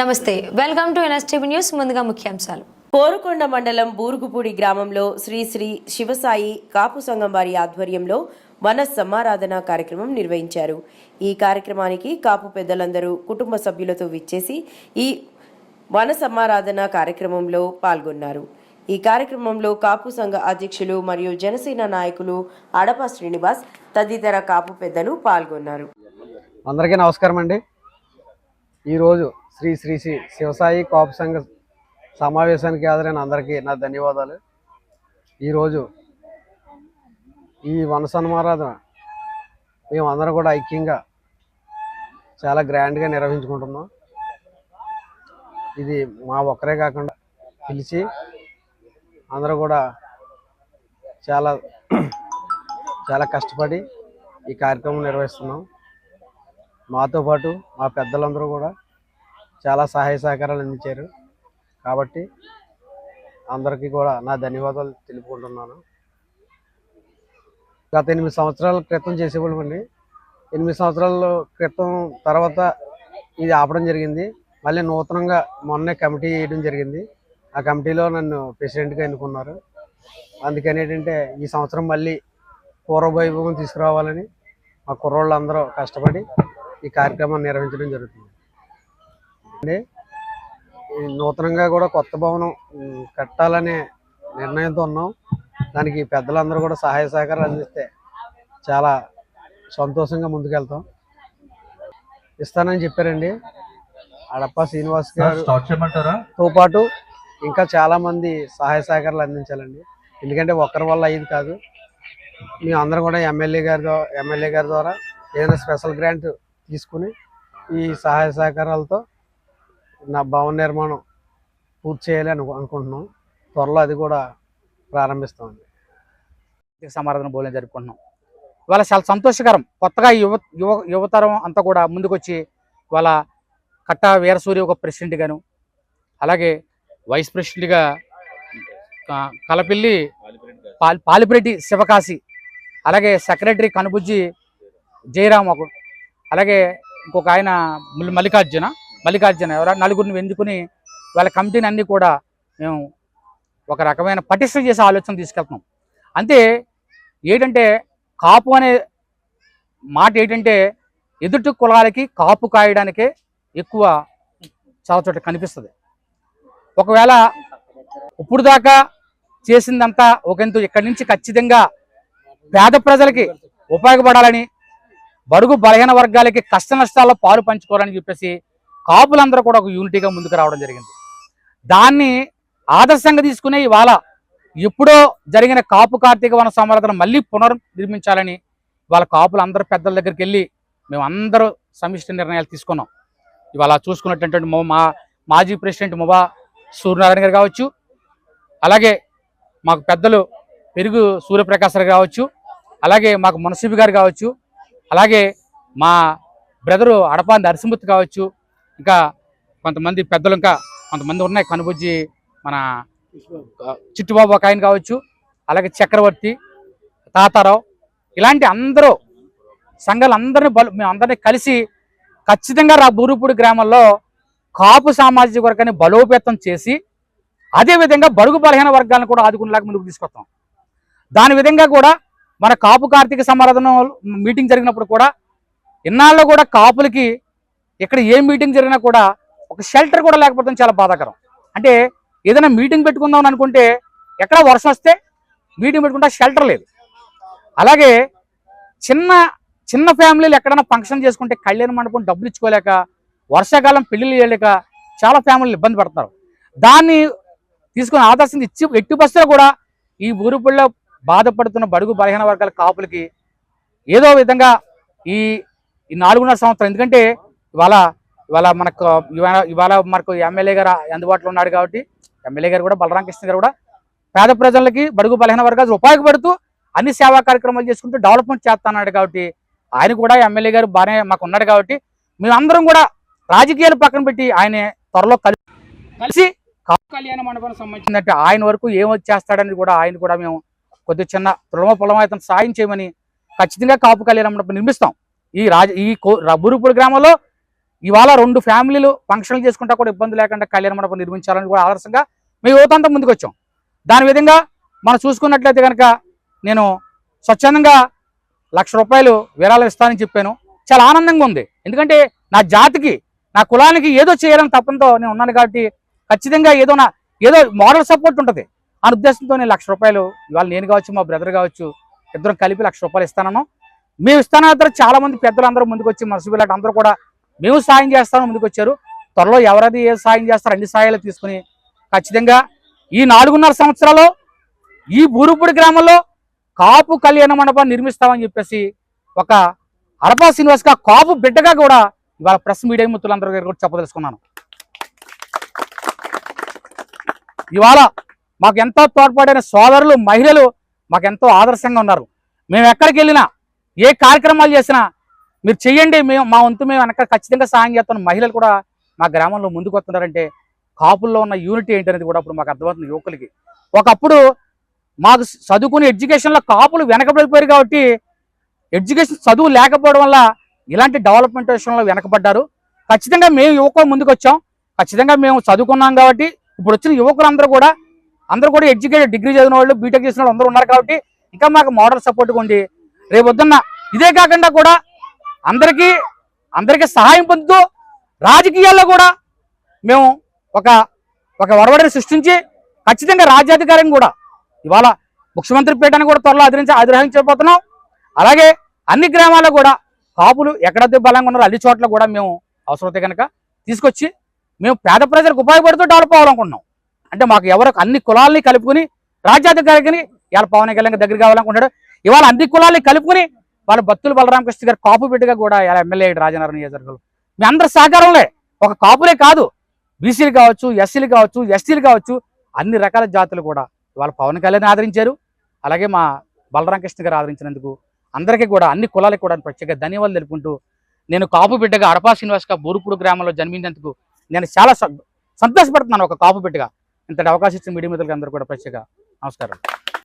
నమస్తే. Welcome to NSTV news ముందుగా ముఖ్యాంశాలు. కోరుకొండ మండలం బూరుగుపూడి గ్రామంలో శ్రీ శ్రీ శివసాయి కాపు సంఘం వారి ఆధ్వర్యంలో వన సమారాధన కార్యక్రమం నిర్వహించారు. ఈ కార్యక్రమానికి కాపు పెద్దలందరూ కుటుంబ సభ్యులతో విచ్చేసి ఈ వన సమారాధన కార్యక్రమంలో పాల్గొన్నారు. ఈ కార్యక్రమంలో కాపు సంఘ అధ్యక్షులు మరియు జనసేన నాయకులు అడప శ్రీనివాస్ తదితర కాపు పెద్దలు పాల్గొన్నారు. అందరికీ నమస్కారం అండి ఈరోజు శ్రీ శ్రీ శ్రీ శివసాయి కాపు సంఘ సమావేశానికి హాజరైన అందరికీ నా ధన్యవాదాలు. ఈరోజు ఈ వనసన్మారాధన మేమందరం మేము అందరం కూడా ఐక్యంగా చాలా గ్రాండ్గా నిర్వహించుకుంటున్నాం. ఇది మా ఒక్కరే కాకుండా పిలిచి అందరూ కూడా చాలా చాలా కష్టపడి ఈ కార్యక్రమం నిర్వహిస్తున్నాం. మాతో పాటు మా పెద్దలందరూ కూడా చాలా సహాయ సహకారాలు అందించారు. కాబట్టి అందరికీ కూడా నా ధన్యవాదాలు తెలుపుకుంటున్నాను. గత ఎనిమిది సంవత్సరాల క్రితం చేసేవాళ్ళమండి ఎనిమిది సంవత్సరాల క్రితం తర్వాత ఇది ఆపడం జరిగింది. మళ్ళీ నూతనంగా మొన్నే కమిటీ వేయడం జరిగింది. ఆ కమిటీలో నన్ను ప్రెసిడెంట్గా ఎన్నుకున్నారు. అందుకని ఏంటంటే ఈ సంవత్సరం మళ్ళీ పూర్వవైభవం తీసుకురావాలని మా కుర్రోళ్ళందరూ కష్టపడి ఈ కార్యక్రమాన్ని నిర్వహించడం జరుగుతుంది. అండి నూతనంగా కూడా కొత్త భవనం కట్టాలనే నిర్ణయంతో ఉన్నాం. దానికి పెద్దలందరూ కూడా సహాయ సహకారాలు అందిస్తే చాలా సంతోషంగా ముందుకెళ్తాం. ఇస్తానని చెప్పారండి. అడప్ప శ్రీనివాస్ గారు తో పాటు ఇంకా చాలా మంది సహాయ సహకారాలు అందించాలండి. ఎందుకంటే ఒక్కరి వల్ల అయ్యేది కాదు. మేము అందరం కూడా ఎమ్మెల్యే గారి ఎమ్మెల్యే గారి ద్వారా ఏదైనా స్పెషల్ గ్రాంట్ తీసుకుని ఈ సహాయ సహకారాలతో నా భవన నిర్మాణం పూర్తి చేయాలి అను అనుకుంటున్నాం. త్వరలో అది కూడా ప్రారంభిస్తామండి. కార్తీక సమారాధన భోజనం జరుపుకుంటున్నాం. వాళ్ళ చాలా సంతోషకరం. కొత్తగా యువ యువ యువతరం అంతా కూడా ముందుకొచ్చి వాళ్ళ కట్టా వీరసూరి ఒక ప్రెసిడెంట్ గాను అలాగే వైస్ ప్రెసిడెంట్గా కలపిల్లి పాలిపిరెడ్డి శివకాశి అలాగే సెక్రటరీ కనుబుజ్జి జయరామ్ ఒక అలాగే ఇంకొక ఆయన మల్లికార్జున మల్లికార్జున ఎవరు? నలుగురిని ఎంచుకుని వాళ్ళ కమిటీని అన్నీ కూడా మేము ఒక రకమైన పటిష్టం చేసే ఆలోచన తీసుకెళ్తున్నాం. అంతే ఏంటంటే కాపు అనే మాట ఏంటంటే ఎదుటి కులాలకి కాపు కాయడానికే ఎక్కువ చాలా చోట్ల కనిపిస్తుంది. ఒకవేళ ఇప్పుడు దాకా చేసిందంతా ఒకంతు ఇక్కడి నుంచి ఖచ్చితంగా పేద ప్రజలకి ఉపయోగపడాలని బడుగు బలహీన వర్గాలకి కష్ట నష్టాల్లో పాలు పంచుకోవాలని చెప్పేసి కాపులందరూ కూడా ఒక యూనిటీగా ముందుకు రావడం జరిగింది. దాన్ని ఆదర్శంగా తీసుకునే ఇవాళ ఎప్పుడో జరిగిన కాపు కార్తీక వన సమారాధన మళ్ళీ పునర్నిర్మించాలని ఇవాళ కాపులు అందరు పెద్దల దగ్గరికి వెళ్ళి మేము అందరూ సమిష్టి నిర్ణయాలు తీసుకున్నాం. ఇవాళ చూసుకున్నటువంటి మా మాజీ ప్రెసిడెంట్ ముబా సూర్యనారాయణ గారు కావచ్చు అలాగే మాకు పెద్దలు పెరుగు సూర్యప్రకాశ్ గారు కావచ్చు అలాగే మాకు మునసిబి గారు కావచ్చు అలాగే మా బ్రదరు అడపా నరసింహత్ కావచ్చు ఇంకా కొంతమంది పెద్దలు ఇంకా కొంతమంది ఉన్నాయి కనుబుజ్జి మన చిట్టుబాబు ఒక ఆయన కావచ్చు అలాగే చక్రవర్తి తాతారావు ఇలాంటి అందరూ సంఘాలు అందరిని బలు మేము అందరినీ కలిసి ఖచ్చితంగా రా బూరుపూడి గ్రామంలో కాపు సామాజిక వర్గాన్ని బలోపేతం చేసి అదే విధంగా బడుగు బలహీన వర్గాలను కూడా ఆదుకునేలాగా ముందుకు తీసుకొస్తాం. దాని విధంగా కూడా మన కాపు కార్తీక సమారాధన మీటింగ్ జరిగినప్పుడు కూడా ఇన్నాళ్ళు కూడా కాపులకి ఇక్కడ ఏ మీటింగ్ జరిగినా కూడా ఒక షెల్టర్ కూడా లేకపోతే చాలా బాధాకరం. అంటే ఏదైనా మీటింగ్ పెట్టుకుందాం అని అనుకుంటే ఎక్కడ వర్షం వస్తే మీటింగ్ పెట్టుకుంటే షెల్టర్ లేదు. అలాగే చిన్న చిన్న ఫ్యామిలీలు ఎక్కడైనా ఫంక్షన్ చేసుకుంటే కళ్యాణ మండపం డబ్బులు ఇచ్చుకోలేక వర్షాకాలం పెళ్ళిళ్ళు చేయలేక చాలా ఫ్యామిలీలు ఇబ్బంది పడతారు దాన్ని తీసుకుని ఆదర్శం ఇచ్చి ఎట్టి బస్సులో కూడా ఈ ఊరుపుల్లో బాధపడుతున్న బడుగు బలహీన వర్గాల కాపులకి ఏదో విధంగా ఈ ఈ నాలుగున్నర సంవత్సరం ఎందుకంటే ఇవాళ ఇవాళ మనకు ఇవాళ మనకు ఎమ్మెల్యే గారు అందుబాటులో ఉన్నాడు కాబట్టి ఎమ్మెల్యే గారు కూడా బలరాం కృష్ణ గారు కూడా పేద ప్రజలకి బడుగు బలహీన వర్గాలు ఉపయోగపడుతూ అన్ని సేవా కార్యక్రమాలు చేసుకుంటూ డెవలప్మెంట్ చేస్తున్నాడు కాబట్టి ఆయన కూడా ఎమ్మెల్యే గారు బాగానే మాకు ఉన్నాడు కాబట్టి మేమందరం కూడా రాజకీయాలు పక్కన పెట్టి ఆయన త్వరలో కలిసి కలిసి కాపు కళ్యాణ మండపానికి సంబంధించిందంటే ఆయన వరకు ఏం వచ్చేస్తాడని కూడా ఆయన కూడా మేము కొద్ది చిన్న తృణమ పొలమైతే సాయం చేయమని ఖచ్చితంగా కాపు కళ్యాణం నిర్మిస్తాం. ఈ రాజ ఈ కో- రబ్బురుపూడి గ్రామంలో ఇవాళ రెండు ఫ్యామిలీలు ఫంక్షన్లు చేసుకుంటా కూడా ఇబ్బంది లేకుండా కళ్యాణ మండపం నిర్మించాలని కూడా ఆదర్శంగా మీ యువతంతా ముందుకు వచ్చాం దాని విధంగా మనం చూసుకున్నట్లయితే కనుక నేను స్వచ్ఛందంగా లక్ష రూపాయలు విరాళం ఇస్తానని చెప్పాను. చాలా ఆనందంగా ఉంది. ఎందుకంటే నా జాతికి నా కులానికి ఏదో చేయాలని తప్పంతో నేను ఉన్నాను కాబట్టి ఖచ్చితంగా ఏదో నా ఏదో మోడల్ సపోర్ట్ ఉంటుంది. ఆ ఉద్దేశంతో నేను లక్ష రూపాయలు ఇవాళ నేను కావచ్చు మా బ్రదర్ కావచ్చు ఇద్దరం కలిపి లక్ష రూపాయలు ఇస్తానను మేము ఇస్తాన చాలా మంది పెద్దలు అందరూ ముందుకు వచ్చి మనసు పిల్లలు అందరూ కూడా మేము సాయం చేస్తాను ముందుకు వచ్చారు. త్వరలో ఎవరది ఏ సాయం చేస్తారో అన్ని సాయాలు తీసుకుని ఖచ్చితంగా ఈ నాలుగున్నర సంవత్సరాలు ఈ బూరుపూడి గ్రామంలో కాపు కళ్యాణ మండపాన్ని నిర్మిస్తామని చెప్పేసి ఒక అరపా శ్రీనివాస్గా కాపు బిడ్డగా కూడా ఇవాళ ప్రెస్ మీడియా మిత్రులందరి దగ్గర కూడా చెప్పదలుచుకున్నాను. ఇవాళ మాకు ఎంతో తోడ్పడిన సోదరులు మహిళలు మాకు ఎంతో ఆదర్శంగా ఉన్నారు. మేము ఎక్కడికి వెళ్ళినా ఏ కార్యక్రమాలు చేసినా మీరు చెయ్యండి మేము మా వంతు మేము వెనక ఖచ్చితంగా సాయం చేస్తాం. మహిళలు కూడా మా గ్రామంలో ముందుకు వస్తున్నారంటే కాపుల్లో ఉన్న యూనిటీ ఏంటనేది కూడా అప్పుడు మాకు అర్థమవుతుంది యువకులకి. ఒకప్పుడు మాకు చదువుకునే ఎడ్యుకేషన్లో కాపులు వెనకబడిపోయారు కాబట్టి ఎడ్యుకేషన్ చదువు లేకపోవడం వల్ల ఇలాంటి డెవలప్మెంట్ విషయంలో వెనకబడ్డారు. ఖచ్చితంగా మేము యువకులు ముందుకు వచ్చాం ఖచ్చితంగా మేము చదువుకున్నాం కాబట్టి ఇప్పుడు వచ్చిన యువకులందరూ కూడా అందరూ కూడా ఎడ్యుకేటెడ్ డిగ్రీ చదివిన వాళ్ళు బీటెక్ చేసిన వాళ్ళు అందరూ ఉన్నారు కాబట్టి ఇంకా మాకు మోడల్ సపోర్ట్గా ఉంది రేపు వద్దున్న ఇదే కాకుండా కూడా అందరికీ అందరికీ సహాయం పొందుతూ రాజకీయాల్లో కూడా మేము ఒక ఒక వరవడిని సృష్టించి ఖచ్చితంగా రాజ్యాధికారం కూడా ఇవాళ ముఖ్యమంత్రి పీఠాన్ని కూడా త్వరలో అధిరించి అధిరోహించబోతున్నాం. అలాగే అన్ని గ్రామాల్లో కూడా కాపులు ఎక్కడైతే బలంగా ఉన్నారో అన్ని చోట్ల కూడా మేము అవసరమైతే కనుక తీసుకొచ్చి మేము పేద ప్రజలకు ఉపయోగపడుతూ డెవలప్ అవ్వాలనుకుంటున్నాం. అంటే మాకు ఎవరు అన్ని కులాలని కలుపుకుని రాజ్యాధికారికి ఇవాళ పవన్ కళ్యాణ్ దగ్గర కావాలనుకుంటాడు ఇవాళ అన్ని కులాలని కలుపుకుని వాళ్ళ భక్తులు బలరామకృష్ణ గారు కాపు బిడ్డగా కూడా ఇలా ఎమ్మెల్యే రాజనగరం నియోజకవర్గంలో. మీ అందరి సహకారంలే. ఒక కాపులే కాదు. బీసీలు కావచ్చు ఎస్సీలు కావచ్చు ఎస్టీలు కావచ్చు అన్ని రకాల జాతులు కూడా ఇవాళ పవన్ కళ్యాణ్ ఆదరించారు. అలాగే మా బలరామకృష్ణ గారు ఆదరించినందుకు అందరికీ కూడా అన్ని కులాలకు కూడా ప్రత్యేక ధన్యవాదాలు తెలుపుకుంటూ నేను కాపు బిడ్డగా అడపా శ్రీనివాస్గా బూరుపూడు గ్రామంలో జన్మించినందుకు నేను చాలా సంతోషపడుతున్నాను ఒక కాపు బిడ్డగా. ఇంతటి అవకాశం ఇచ్చిన మీడియా మిత్రులకి అందరూ కూడా ప్రత్యేక నమస్కారం.